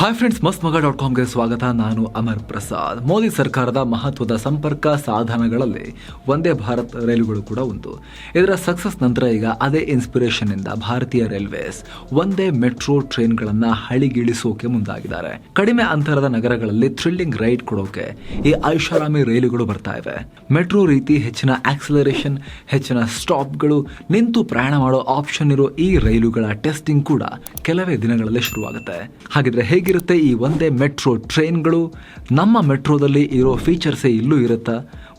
Hi friends ಮಸ್ತ್ ಮಗ dot ಕಾಮ್ಗೆ ಸ್ವಾಗತ. ನಾನು ಅಮರ್ ಪ್ರಸಾದ್. ಮೋದಿ ಸರ್ಕಾರದ ಮಹತ್ವದ ಸಂಪರ್ಕ ಸಾಧನಗಳಲ್ಲಿ ಒಂದೇ ಭಾರತ್ ರೈಲುಗಳು ಕೂಡ ಒಂದು ಇದರ ಸಕ್ಸಸ್ ನಂತರ ಈಗ ಅದೇ ಇನ್ಸ್ಪಿರೇಷನ್ ಇಂದ ಭಾರತೀಯ ರೈಲ್ವೇಸ್ ಒಂದೇ ಮೆಟ್ರೋ ಟ್ರೈನ್ಗಳನ್ನು ಹಳಿಗಿಳಿಸೋಕೆ ಮುಂದಾಗಿದ್ದಾರೆ. ಕಡಿಮೆ ಅಂತರದ ನಗರಗಳಲ್ಲಿ ಥ್ರಿಲ್ಲಿಂಗ್ ರೈಡ್ ಕೊಡೋಕೆ ಈ ಐಷಾರಾಮಿ ರೈಲುಗಳು ಬರ್ತಾ ಇವೆ. ಮೆಟ್ರೋ ರೀತಿ ಹೆಚ್ಚಿನ ಆಕ್ಸಲರೇಷನ್ ಹೆಚ್ಚಿನ ಸ್ಟಾಪ್ಗಳು ನಿಂತು ಪ್ರಯಾಣ ಮಾಡೋ ಆಪ್ಷನ್ ಇರೋ ಈ ರೈಲುಗಳ ಟೆಸ್ಟಿಂಗ್ ಕೂಡ ಕೆಲವೇ ದಿನಗಳಲ್ಲಿ ಶುರುವಾಗುತ್ತೆ. ಹಾಗಿದ್ರೆ ಹೇಗಿರುತ್ತೆ ಈ ಒಂದೇ ಮೆಟ್ರೋ ಟ್ರೈನ್ಗಳು. ನಮ್ಮ ಮೆಟ್ರೋದಲ್ಲಿ ಇರೋ ಫೀಚರ್ಸೇ ಇಲ್ಲೂ ಇರುತ್ತಾ?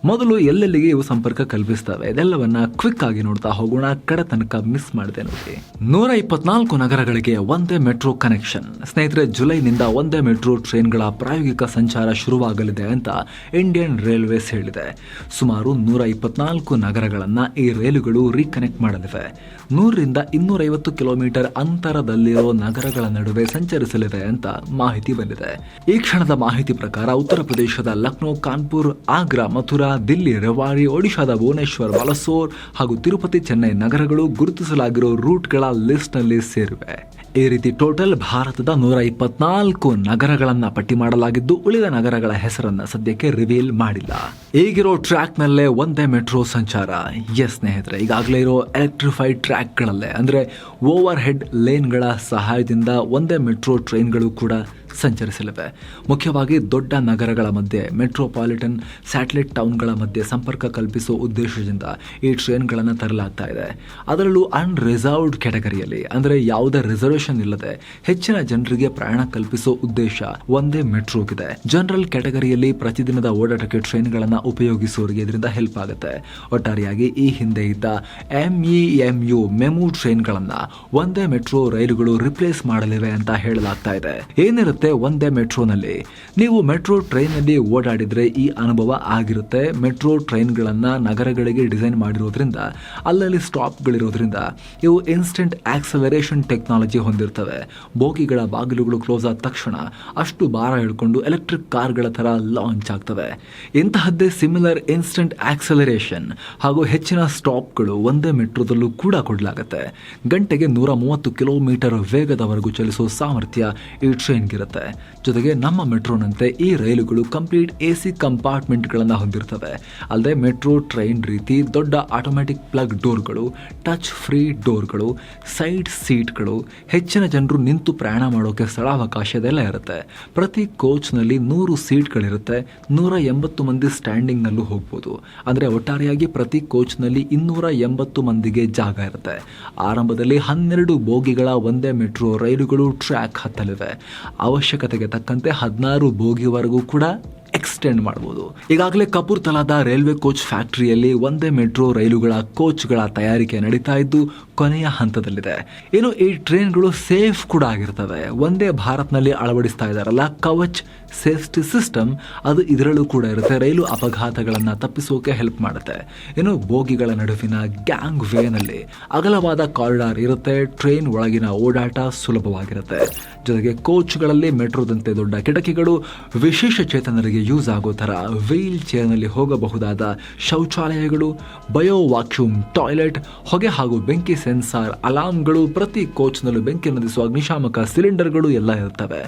ಮೊದಲು ಎಲ್ಲೆಲ್ಲಿಗೆ ಇವು ಸಂಪರ್ಕ ಕಲ್ಪಿಸ್ತವೆ? ಇದೆಲ್ಲವನ್ನ ಕ್ವಿಕ್ ಆಗಿ ನೋಡ್ತಾ ಹೋಗೋಣ. ಕಡೆ ತನಕ ಮಿಸ್ ಮಾಡಿದೆ ನೋಡಿ. ನೂರ ಇಪ್ಪತ್ನಾಲ್ಕು ನಗರಗಳಿಗೆ ಒಂದೇ ಮೆಟ್ರೋ ಕನೆಕ್ಷನ್ ಸ್ನೇಹಿತರೆ, ಜುಲೈನಿಂದ ಒಂದೇ ಮೆಟ್ರೋ ಟ್ರೈನ್ಗಳ ಪ್ರಾಯೋಗಿಕ ಸಂಚಾರ ಶುರುವಾಗಲಿದೆ ಅಂತ ಇಂಡಿಯನ್ ರೈಲ್ವೇಸ್ ಹೇಳಿದೆ. ಸುಮಾರು ನೂರ ಇಪ್ಪತ್ನಾಲ್ಕು ನಗರಗಳನ್ನ ಈ ರೈಲುಗಳು ರೀಕನೆಕ್ಟ್ ಮಾಡಲಿವೆ. ನೂರರಿಂದ ಇನ್ನೂರೈವತ್ತು ಕಿಲೋಮೀಟರ್ ಅಂತರದಲ್ಲಿರೋ ನಗರಗಳ ನಡುವೆ ಸಂಚರಿಸಲಿದೆ ಅಂತ ಮಾಹಿತಿ ಬಂದಿದೆ. ಈ ಕ್ಷಣದ ಮಾಹಿತಿ ಪ್ರಕಾರ ಉತ್ತರ ಪ್ರದೇಶದ ಲಕ್ನೋ, ಕಾನ್ಪುರ್, ಆಗ್ರಾ, ಮಥುರಾ ದಿಲ್ಲಿ, ರೆವಾರಿ, ಒಡಿಶಾದ ಭುವನೇಶ್ವರ್, ಬಲಸೋರ್ ಹಾಗೂ ತಿರುಪತಿ, ಚೆನ್ನೈ ನಗರಗಳು ಗುರುತಿಸಲಾಗಿರೋ ರೂಟ್ಗಳ ಲಿಸ್ಟ್ನಲ್ಲಿ ಸೇರಿವೆ. ಈ ರೀತಿ ಟೋಟಲ್ ಭಾರತದ ನೂರ ಇಪ್ಪತ್ನಾಲ್ಕು ನಗರಗಳನ್ನ ಪಟ್ಟಿ ಮಾಡಲಾಗಿದ್ದು, ಉಳಿದ ನಗರಗಳ ಹೆಸರನ್ನು ಸದ್ಯಕ್ಕೆ ರಿವೀಲ್ ಮಾಡಿಲ್ಲ. ಈಗಿರೋ ಟ್ರ್ಯಾಕ್ ನಲ್ಲೇ ಒಂದೇ ಮೆಟ್ರೋ ಸಂಚಾರ. ಎಸ್ ಸ್ನೇಹಿತರೆ, ಈಗಾಗಲೇ ಇರೋ ಎಲೆಕ್ಟ್ರಿಫೈಡ್ ಟ್ರ್ಯಾಕ್ಗಳಲ್ಲೇ, ಅಂದ್ರೆ ಓವರ್ ಹೆಡ್ ಲೇನ್ಗಳ ಸಹಾಯದಿಂದ ಒಂದೇ ಮೆಟ್ರೋ ಟ್ರೈನ್ಗಳು ಕೂಡ ಸಂಚರಿಸಲಿವೆ ಮುಖ್ಯವಾಗಿ ದೊಡ್ಡ ನಗರಗಳ ಮಧ್ಯೆ, ಮೆಟ್ರೋಪಾಲಿಟನ್ ಸ್ಯಾಟಲೈಟ್ ಟೌನ್ಗಳ ಮಧ್ಯೆ ಸಂಪರ್ಕ ಕಲ್ಪಿಸುವ ಉದ್ದೇಶದಿಂದ ಈ ಟ್ರೈನ್ಗಳನ್ನು ತರಲಾಗ್ತಾ ಇದೆ. ಅದರಲ್ಲೂ ಅನ್ರಿಸರ್ವ್ಡ್ ಕ್ಯಾಟಗರಿಯಲ್ಲಿ ಅಂದರೆ ಯಾವುದೇ ರಿಸರ್ವೇಷನ್ ಇಲ್ಲದೆ ಹೆಚ್ಚಿನ ಜನರಿಗೆ ಪ್ರಯಾಣ ಕಲ್ಪಿಸುವ ಉದ್ದೇಶ ಒಂದೇ ಮೆಟ್ರೋಗಿದೆ. ಜನರಲ್ ಕ್ಯಾಟಗರಿಯಲ್ಲಿ ಪ್ರತಿದಿನದ ಓಡಾಟಕ್ಕೆ ಟ್ರೈನ್ಗಳನ್ನು ಉಪಯೋಗಿಸುವವರಿಗೆ ಇದರಿಂದ ಹೆಲ್ಪ್ ಆಗುತ್ತೆ. ಒಟ್ಟಾರೆಯಾಗಿ ಈ ಹಿಂದೆ ಇದ್ದ ಎಂ ಯು ಮೆಮು ಟ್ರೈನ್ಗಳನ್ನು ಒಂದೇ ಮೆಟ್ರೋ ರೈಲುಗಳು ರಿಪ್ಲೇಸ್ ಮಾಡಲಿವೆ ಅಂತ ಹೇಳಲಾಗ್ತಾ ಇದೆ. ಏನಿರುತ್ತೆ ಒಂದೇ ಮೆಟ್ರೋನಲ್ಲಿ. ನೀವು ಮೆಟ್ರೋ ಟ್ರೈನಲ್ಲಿ ಓಡಾಡಿದರೆ ಈ ಅನುಭವ ಆಗಿರುತ್ತೆ. ಮೆಟ್ರೋ ಟ್ರೈನ್ಗಳನ್ನು ನಗರಗಳಿಗೆ ಡಿಸೈನ್ ಮಾಡಿರೋದ್ರಿಂದ, ಅಲ್ಲಲ್ಲಿ ಸ್ಟಾಪ್ಗಳಿರೋದ್ರಿಂದ, ಇವು ಇನ್ಸ್ಟೆಂಟ್ ಆಕ್ಸಲರೇಷನ್ ಟೆಕ್ನಾಲಜಿ ಹೊಂದಿರ್ತವೆ. ಬೋಗಿಗಳ ಬಾಗಿಲುಗಳು ಕ್ಲೋಸ್ ಆದ ತಕ್ಷಣ ಅಷ್ಟು ಭಾರ ಹಿಡ್ಕೊಂಡು ಎಲೆಕ್ಟ್ರಿಕ್ ಕಾರ್ಗಳ ಥರ ಲಾಂಚ್ ಆಗ್ತವೆ. ಇಂತಹದ್ದೇ ಸಿಮಿಲರ್ ಇನ್ಸ್ಟೆಂಟ್ ಆಕ್ಸಲರೇಷನ್ ಹಾಗೂ ಹೆಚ್ಚಿನ ಸ್ಟಾಪ್ಗಳು ಒಂದೇ ಮೆಟ್ರೋದಲ್ಲೂ ಕೂಡ ಕೊಡಲಾಗುತ್ತೆ. ಗಂಟೆಗೆ ನೂರ ಮೂವತ್ತು ಕಿಲೋಮೀಟರ್ ವೇಗದವರೆಗೂ ಚಲಿಸುವ ಸಾಮರ್ಥ್ಯ ಈ ಟ್ರೈನ್ಗಿರುತ್ತೆ. ಜೊತೆಗೆ ನಮ್ಮ ಮೆಟ್ರೋನಂತೆ ಈ ರೈಲುಗಳು ಕಂಪ್ಲೀಟ್ ಎ ಸಿ ಕಂಪಾರ್ಟ್ಮೆಂಟ್ಗಳನ್ನು ಹೊಂದಿರ್ತವೆ. ಅಲ್ಲದೆ ಮೆಟ್ರೋ, ಟ್ರೈನ್ ರೀತಿ ದೊಡ್ಡ ಆಟೋಮ್ಯಾಟಿಕ್ ಪ್ಲಗ್ ಡೋರ್ಗಳು, ಟಚ್ ಫ್ರೀ ಡೋರ್ಗಳು, ಸೈಡ್ ಸೀಟ್ಗಳು, ಹೆಚ್ಚಿನ ಜನರು ನಿಂತು ಪ್ರಯಾಣ ಮಾಡೋಕೆ ಸ್ಥಳಾವಕಾಶ ಇದೆಲ್ಲ ಇರುತ್ತೆ. ಪ್ರತಿ ಕೋಚ್ನಲ್ಲಿ ನೂರು ಸೀಟ್ಗಳಿರುತ್ತೆ. ನೂರ ಎಂಬತ್ತು ಮಂದಿ ಸ್ಟ್ಯಾಂಡಿಂಗ್ನಲ್ಲೂ ಹೋಗ್ಬೋದು. ಅಂದರೆ ಒಟ್ಟಾರೆಯಾಗಿ ಪ್ರತಿ ಕೋಚ್ನಲ್ಲಿ ಇನ್ನೂರ ಎಂಬತ್ತು ಮಂದಿಗೆ ಜಾಗ ಇರುತ್ತೆ. ಆರಂಭದಲ್ಲಿ ಹನ್ನೆರಡು ಬೋಗಿಗಳ ಒಂದೇ ಮೆಟ್ರೋ ರೈಲುಗಳು ಟ್ರ್ಯಾಕ್ ಹತ್ತಲಿವೆ. ಅವಶ್ಯಕತೆಗೆ ತಕ್ಕಂತೆ ಹದಿನಾರು ಬೋಗಿವರೆಗೂ ಕೂಡ ಎಕ್ಸ್ಟೆಂಡ್ ಮಾಡಬಹುದು ಈಗಾಗಲೇ ಕಪೂರ್ತಲಾದ ರೈಲ್ವೆ ಕೋಚ್ ಫ್ಯಾಕ್ಟರಿಯಲ್ಲಿ ಒಂದೇ ಮೆಟ್ರೋ ರೈಲುಗಳ ಕೋಚ್ಗಳ ತಯಾರಿಕೆ ನಡೀತಾ ಇದ್ದು ಕೊನೆಯ ಹಂತದಲ್ಲಿದೆ. ಏನು ಈ ಟ್ರೈನ್ಗಳು ಸೇಫ್ ಕೂಡ ಆಗಿರ್ತವೆ. ಒಂದೇ ಭಾರತ್ನಲ್ಲಿ ಅಳವಡಿಸ್ತಾ ಇದ್ದಾರಲ್ಲ ಕವಚ್ ಸೇಫ್ಟಿ ಸಿಸ್ಟಮ್, ಅದು ಇದರಲ್ಲೂ ಕೂಡ ಇರುತ್ತೆ. ರೈಲು ಅಪಘಾತಗಳನ್ನು ತಪ್ಪಿಸೋಕೆ ಹೆಲ್ಪ್ ಮಾಡುತ್ತೆ. ಏನು ಬೋಗಿಗಳ ನಡುವಿನ ಗ್ಯಾಂಗ್ ವೇನಲ್ಲಿ ಅಗಲವಾದ ಕಾರಿಡಾರ್ ಇರುತ್ತೆ. ಟ್ರೈನ್ ಒಳಗಿನ ಓಡಾಟ ಸುಲಭವಾಗಿರುತ್ತೆ. ಜೊತೆಗೆ ಕೋಚ್ಗಳಲ್ಲಿ ಮೆಟ್ರೋದಂತೆ ದೊಡ್ಡ ಕಿಟಕಿಗಳು, ವಿಶೇಷ ಚೇತನರಿಗೆ ಯೂಸ್ ಆಗೋ ಥರ ವೀಲ್ ಚೇರ್ನಲ್ಲಿ ಹೋಗಬಹುದಾದ ಶೌಚಾಲಯಗಳು ಬಯೋ ವಾಕ್ಯೂಮ್ ಟಾಯ್ಲೆಟ್ ಹೊಗೆ ಹಾಗೂ ಬೆಂಕಿ ಸೆನ್ಸಾರ್ ಅಲಾರ್ಮ್ಗಳು ಪ್ರತಿ ಕೋಚ್ನಲ್ಲೂ ಬೆಂಕಿ ನಂದಿಸುವ ಅಗ್ನಿಶಾಮಕ ಸಿಲಿಂಡರ್ಗಳು ಎಲ್ಲ ಇರ್ತವೆ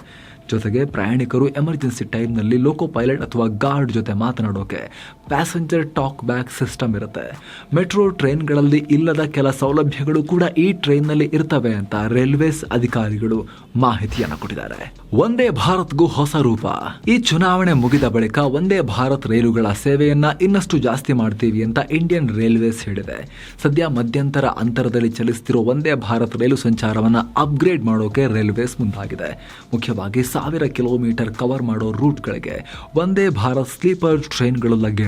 ಜೊತೆಗೆ ಪ್ರಯಾಣಿಕರು ಎಮರ್ಜೆನ್ಸಿ ಟೈಮ್ನಲ್ಲಿ ಲೋಕೋ ಪೈಲಟ್ ಅಥವಾ ಗಾರ್ಡ್ ಜೊತೆ ಮಾತನಾಡೋಕೆ ಪ್ಯಾಸೆಂಜರ್ ಟಾಕ್ ಬ್ಯಾಕ್ ಸಿಸ್ಟಮ್ ಇರುತ್ತೆ. ಮೆಟ್ರೋ ಟ್ರೈನ್ಗಳಲ್ಲಿ ಇಲ್ಲದ ಕೆಲ ಸೌಲಭ್ಯಗಳು ಕೂಡ ಈ ಟ್ರೈನ್ನಲ್ಲಿ ಇರ್ತವೆ ಅಂತ ರೈಲ್ವೇಸ್ ಅಧಿಕಾರಿಗಳು ಮಾಹಿತಿಯನ್ನು ಕೊಟ್ಟಿದ್ದಾರೆ. ಒಂದೇ ಭಾರತ್ಗೂ ಹೊಸ ರೂಪ. ಈ ಚುನಾವಣೆ ಮುಗಿದ ಬಳಿಕ ಒಂದೇ ಭಾರತ್ ರೈಲುಗಳ ಸೇವೆಯನ್ನ ಇನ್ನಷ್ಟು ಜಾಸ್ತಿ ಮಾಡ್ತೀವಿ ಅಂತ ಇಂಡಿಯನ್ ರೈಲ್ವೇಸ್ ಹೇಳಿದೆ. ಸದ್ಯ ಮಧ್ಯಂತರ ಅಂತರದಲ್ಲಿ ಚಲಿಸುತ್ತಿರುವ ಒಂದೇ ಭಾರತ್ ರೈಲು ಸಂಚಾರವನ್ನ ಅಪ್ಗ್ರೇಡ್ ಮಾಡೋಕೆ ರೈಲ್ವೇಸ್ ಮುಂದಾಗಿದೆ. ಮುಖ್ಯವಾಗಿ ಸಾವಿರ ಕಿಲೋಮೀಟರ್ ಕವರ್ ಮಾಡೋ ರೂಟ್ಗಳಿಗೆ ಒಂದೇ ಭಾರತ್ ಸ್ಲೀಪರ್ ಟ್ರೈನ್ಗಳು ಲಗ್ಗೆ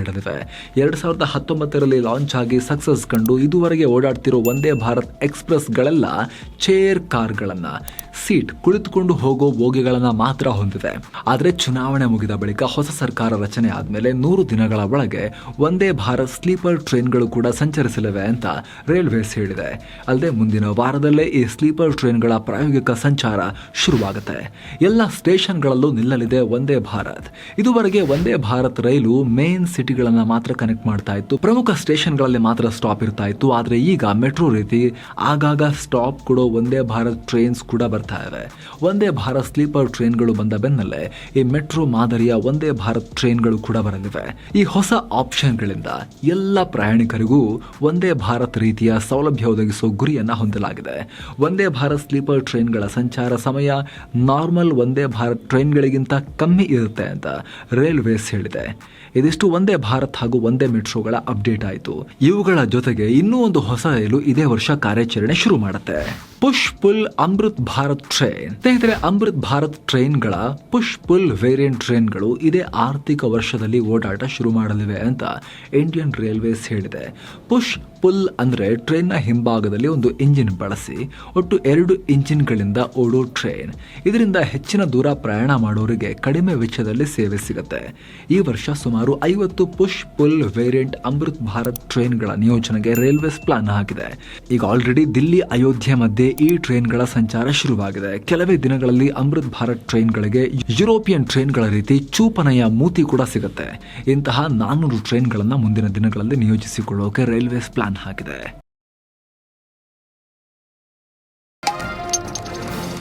ಎರಡು ಸಾವಿರದ ಹತ್ತೊಂಬತ್ತರಲ್ಲಿ ಲಾಂಚ್ ಆಗಿ ಸಕ್ಸಸ್ ಕಂಡು ಇದುವರೆಗೆ ಓಡಾಡ್ತಿರೋ ಒಂದೇ ಭಾರತ್ ಎಕ್ಸ್ಪ್ರೆಸ್ಗಳೆಲ್ಲ ಚೇರ್ ಕಾರ್ಗಳನ್ನ. ಸೀಟ್ ಕುಳಿತುಕೊಂಡು ಹೋಗೋ ಬೋಗಿಗಳನ್ನ ಮಾತ್ರ ಹೊಂದಿದೆ. ಆದರೆ ಚುನಾವಣೆ ಮುಗಿದ ಬಳಿಕ ಹೊಸ ಸರ್ಕಾರ ರಚನೆ ಆದ್ಮೇಲೆ ನೂರು ದಿನಗಳ ಒಳಗೆ ಒಂದೇ ಭಾರತ್ ಸ್ಲೀಪರ್ ಟ್ರೈನ್ಗಳು ಕೂಡ ಸಂಚರಿಸಲಿವೆ ಅಂತ ರೈಲ್ವೇಸ್ ಹೇಳಿದೆ. ಅಲ್ಲದೆ ಮುಂದಿನ ವಾರದಲ್ಲೇ ಈ ಸ್ಲೀಪರ್ ಟ್ರೈನ್ಗಳ ಪ್ರಾಯೋಗಿಕ ಸಂಚಾರ ಶುರುವಾಗುತ್ತೆ. ಎಲ್ಲ ಸ್ಟೇಷನ್ಗಳಲ್ಲೂ ನಿಲ್ಲಲಿದೆ ಒಂದೇ ಭಾರತ್. ಇದುವರೆಗೆ ಒಂದೇ ಭಾರತ್ ರೈಲು ಮೇನ್ ಸಿಟಿಗಳನ್ನ ಮಾತ್ರ ಕನೆಕ್ಟ್ ಮಾಡ್ತಾ ಇತ್ತು. ಪ್ರಮುಖ ಸ್ಟೇಷನ್ಗಳಲ್ಲಿ ಮಾತ್ರ ಸ್ಟಾಪ್ ಇರ್ತಾ ಇತ್ತು. ಆದರೆ ಈಗ ಮೆಟ್ರೋ ರೀತಿ ಆಗಾಗ ಸ್ಟಾಪ್ ಕೊಡೋ ಒಂದೇ ಭಾರತ್ ಟ್ರೈನ್ಸ್ ಕೂಡ ಬರ್ತಾ ಬರ್ತಾ ಇದೆ ಒಂದೇ ಭಾರತ್ ಸ್ಲೀಪರ್ ಟ್ರೈನ್ಗಳು ಬಂದ ಬೆನ್ನಲ್ಲೇ ಈ ಮೆಟ್ರೋ ಮಾದರಿಯ ಒಂದೇ ಭಾರತ್ ಟ್ರೈನ್ಗಳು ಕೂಡ ಬರಲಿವೆ. ಈ ಹೊಸ ಆಪ್ಷನ್ಗಳಿಂದ ಎಲ್ಲ ಪ್ರಯಾಣಿಕರಿಗೂ ಒಂದೇ ಭಾರತ್ ರೀತಿಯ ಸೌಲಭ್ಯ ಒದಗಿಸುವ ಗುರಿಯನ್ನ ಹೊಂದಲಾಗಿದೆ. ಒಂದೇ ಭಾರತ್ ಸ್ಲೀಪರ್ ಟ್ರೈನ್ಗಳ ಸಂಚಾರ ಸಮಯ ನಾರ್ಮಲ್ ಒಂದೇ ಭಾರತ್ ಟ್ರೈನ್ಗಳಿಗಿಂತ ಕಮ್ಮಿ ಇರುತ್ತೆ ಅಂತ ರೈಲ್ವೇಸ್ ಹೇಳಿದೆ. ಇದಿಷ್ಟು ಒಂದೇ ಭಾರತ್ ಹಾಗೂ ಒಂದೇ ಮೆಟ್ರೋಗಳ ಅಪ್ಡೇಟ್ ಆಯಿತು. ಇವುಗಳ ಜೊತೆಗೆ ಇನ್ನೂ ಒಂದು ಹೊಸ ರೈಲು ಇದೇ ವರ್ಷ ಕಾರ್ಯಾಚರಣೆ ಶುರು ಮಾಡುತ್ತೆ. Push pull Amrit Bharat train ಸ್ನೇಹಿತರೆ, ಅಮೃತ್ ಭಾರತ್ ಟ್ರೈನ್ಗಳ ಪುಷ್ ಪುಲ್ ವೇರಿಯಂಟ್ ಟ್ರೈನ್ಗಳು ಇದೇ ಆರ್ಥಿಕ ವರ್ಷದಲ್ಲಿ ಓಡಾಟ ಶುರು ಮಾಡಲಿವೆ ಅಂತ ಇಂಡಿಯನ್ ರೈಲ್ವೇಸ್ ಹೇಳಿದೆ. ಪುಷ್ ಪುಲ್ ಅಂದರೆ ಟ್ರೈನ್ನ ಹಿಂಭಾಗದಲ್ಲಿ ಒಂದು ಇಂಜಿನ್ ಬಳಸಿ ಒಟ್ಟು ಎರಡು ಇಂಜಿನ್ಗಳಿಂದ ಓಡೋ ಟ್ರೈನ್ ಇದರಿಂದ ಹೆಚ್ಚಿನ ದೂರ ಪ್ರಯಾಣ ಮಾಡೋರಿಗೆ ಕಡಿಮೆ ವೆಚ್ಚದಲ್ಲಿ ಸೇವೆ ಸಿಗುತ್ತೆ. ಈ ವರ್ಷ ಸುಮಾರು ಐವತ್ತು push pull variant Amrit Bharat ಟ್ರೈನ್ಗಳ ನಿಯೋಜನೆಗೆ ರೈಲ್ವೇಸ್ ಪ್ಲಾನ್ ಆಗಿದೆ ಈಗ ಆಲ್ರೆಡಿ ದಿಲ್ಲಿ, ಅಯೋಧ್ಯೆ ಮಧ್ಯೆ ಈ ಟ್ರೈನ್ಗಳ ಸಂಚಾರ ಶುರುವಾಗಿದೆ. ಕೆಲವೇ ದಿನಗಳಲ್ಲಿ ಅಮೃತ್ ಭಾರತ್ ಟ್ರೈನ್ಗಳಿಗೆ ಯುರೋಪಿಯನ್ ಟ್ರೈನ್ಗಳ ರೀತಿ ಚೂಪನೆಯ ಮೂತಿ ಕೂಡ ಸಿಗುತ್ತೆ. ಇಂತಹ ನಾನ್ನೂರು ಟ್ರೈನ್ಗಳನ್ನು ಮುಂದಿನ ದಿನಗಳಲ್ಲಿ ನಿಯೋಜಿಸಿಕೊಳ್ಳೋಕೆ ರೈಲ್ವೇಸ್ ಪ್ಲಾನ್ ಹಾಕಿದೆ.